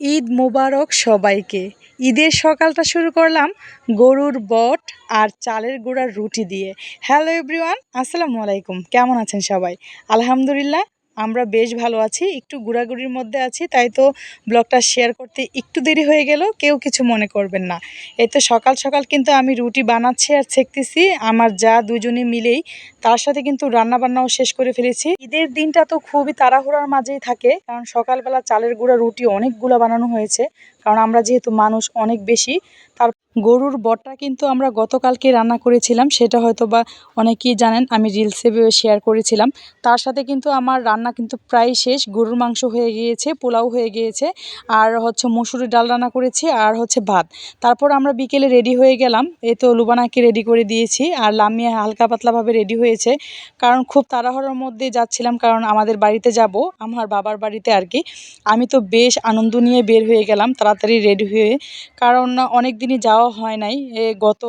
ঈদ মোবারক সবাইকে। ঈদের সকালটা শুরু করলাম গরুর বট আর চালের গুঁড়ার রুটি দিয়ে। হ্যালো এভরিওয়ান আসসালামু আলাইকুম। কেমন আছেন সবাই? আলহামদুলিল্লাহ আমরা বেশ ভালো আছি, একটু ঘোরাঘুরির মধ্যে আছি, তাই তো ব্লগটা শেয়ার করতে একটু দেরি হয়ে গেল, কেউ কিছু মনে করবেন না। এই তো সকাল সকাল কিন্তু আমি রুটি বানাচ্ছি আর ছেঁকতেছি, আমার যা দুজনে মিলেই, তার সাথে কিন্তু রান্নাবান্নাও শেষ করে ফেলেছি। ঈদের দিনটা তো খুবই তাড়াহুড়ার মাঝেই থাকে, কারণ সকালবেলা চালের গুঁড়া, রুটি অনেকগুলো বানানো হয়েছে। কারণ আমরা যেহেতু মানুষ অনেক বেশি, তার গরুর বটটা কিন্তু আমরা গতকালকে রান্না করেছিলাম, সেটা হয়তো বা অনেকেই জানেন, আমি রিলসে শেয়ার করেছিলাম। তার সাথে কিন্তু আমার রান্না কিন্তু প্রায় শেষ, গরুর মাংস হয়ে গিয়েছে, পোলাও হয়ে গিয়েছে, আর হচ্ছে মসুরি ডাল রান্না করেছি, আর হচ্ছে ভাত। তারপর আমরা বিকেলে রেডি হয়ে গেলাম, এই তো লুবানাকে রেডি করে দিয়েছি, আর লামিয়া হালকা পাতলাভাবে রেডি হয়েছে। কারণ খুব তাড়াহুড়োর মধ্যে যাচ্ছিলাম, কারণ আমাদের বাড়িতে যাব, আমার বাবার বাড়িতে আর কি। আমি তো বেশ আনন্দ নিয়ে বের হয়ে গেলাম তাড়াতাড়ি রেডি হয়ে, কারণ অনেক দিনই যাওয়া হয় নাই। এ গত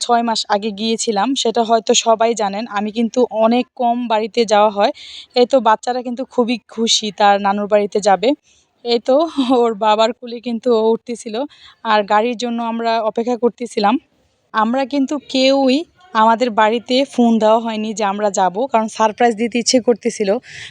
ছয় মাস আগে গিয়েছিলাম, সেটা হয়তো সবাই জানেন। আমি কিন্তু অনেক কম বাড়িতে যাওয়া হয়। এই তো বাচ্চারা কিন্তু খুবই খুশি, তার নানুর বাড়িতে যাবে। এই তো ওর বাবার কুলে কিন্তু ও উঠতেছিল। আর গাড়ির জন্য আমরা অপেক্ষা করতেছিলাম। আমরা কিন্তু কেউই আমাদের বাড়িতে ফোন দেওয়া হয়নি যে আমরা যাব, কারণ সারপ্রাইজ দিতে ইচ্ছে করতেছিল।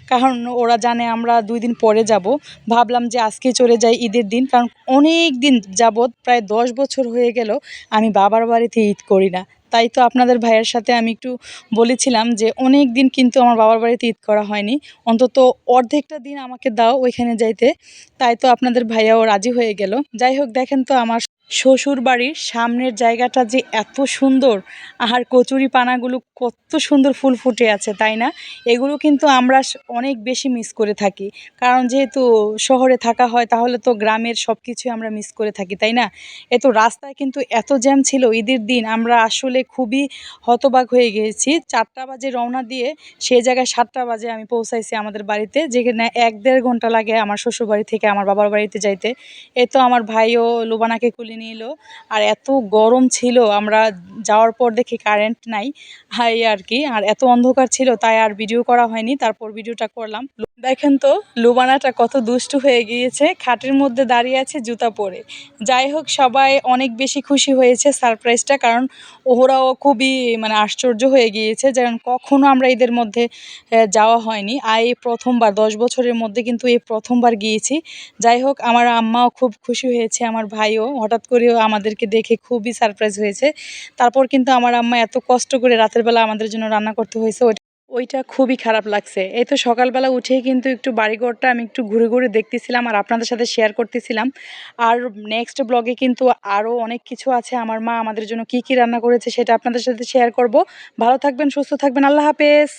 কারণ ওরা জানে আমরা দুই দিন পরে যাব। ভাবলাম যে আজকে চলে যাই ঈদের দিন, কারণ অনেক দিন যাবৎ প্রায় দশ বছর হয়ে গেল আমি বাবার বাড়িতে ঈদ করি না। তাই তো আপনাদের ভাইয়ের সাথে আমি একটু বলেছিলাম যে অনেক দিন কিন্তু আমার বাবার বাড়িতে ঈদ করা হয়নি। অন্তত অর্ধেকটা দিন আমাকে দাও ওইখানে যাইতে। তাই তো আপনাদের ভাইয়াও রাজি হয়ে গেল। যাই হোক, দেখেন তো আমার শ্বশুর বাড়ির সামনের জায়গাটা যে এত সুন্দর, আর কচুরি পানাগুলো কত সুন্দর ফুল ফুটে আছে, তাই না? এগুলো কিন্তু আমরা অনেক বেশি মিস করে থাকি। কারণ যেহেতু শহরে থাকা হয়, তাহলে তো গ্রামের সব কিছুই আমরা মিস করে থাকি, তাই না? এ তো রাস্তায় কিন্তু এত জ্যাম ছিল, ঈদের দিন আমরা আসলে খুবই হতবাক হয়ে গিয়েছি চারটা বাজে রওনা দিয়ে সেই জায়গায় সাতটা বাজে আমি পৌঁছাইছি আমাদের বাড়িতে, যেখানে এক দেড় ঘণ্টা লাগে আমার শ্বশুর বাড়ি থেকে আমার বাবার বাড়িতে যাইতে। এ তো আমার ভাইও লোবানাকে কুলি নিল। আর এত গরম ছিল, আমরা যাওয়ার পর দেখি কারেন্ট নাই, হাই আর কি। আর এত অন্ধকার ছিল, তাই আর ভিডিও করা হয়নি, তারপর ভিডিওটা করলাম। দেখেন তো, লুবানাটা কত দুষ্টু হয়ে গিয়েছে, খাটের মধ্যে দাঁড়িয়ে আছে জুতা পরে। যাই হোক, সবাই অনেক বেশি খুশি হয়েছে সারপ্রাইজটা কারণ ওরাও খুবই মানে আশ্চর্য হয়ে গিয়েছে যেমন কখনো আমরা এদের মধ্যে যাওয়া হয়নি। আর এই প্রথমবার, দশ বছরের মধ্যে কিন্তু এই প্রথমবার গিয়েছি। যাই হোক, আমার আম্মাও খুব খুশি হয়েছে, আমার ভাইও, হঠাৎ করেও আমাদেরকে দেখে খুবই সারপ্রাইজ হয়েছে। তারপর কিন্তু আমার আম্মা এত কষ্ট করে রাতের বেলা আমাদের জন্য রান্না করতে হয়েছে, ওইটা খুবই খারাপ লাগছে। এই তো সকালবেলা উঠেই কিন্তু একটু বাড়িঘরটা আমি একটু ঘুরে ঘুরে দেখতেছিলাম আর আপনাদের সাথে শেয়ার করতেছিলাম। আর নেক্সট ব্লগে কিন্তু আরও অনেক কিছু আছে। আমার মা আমাদের জন্য কি কি রান্না করেছে সেটা আপনাদের সাথে শেয়ার করব। ভালো থাকবেন, সুস্থ থাকবেন। আল্লাহ হাফেজ।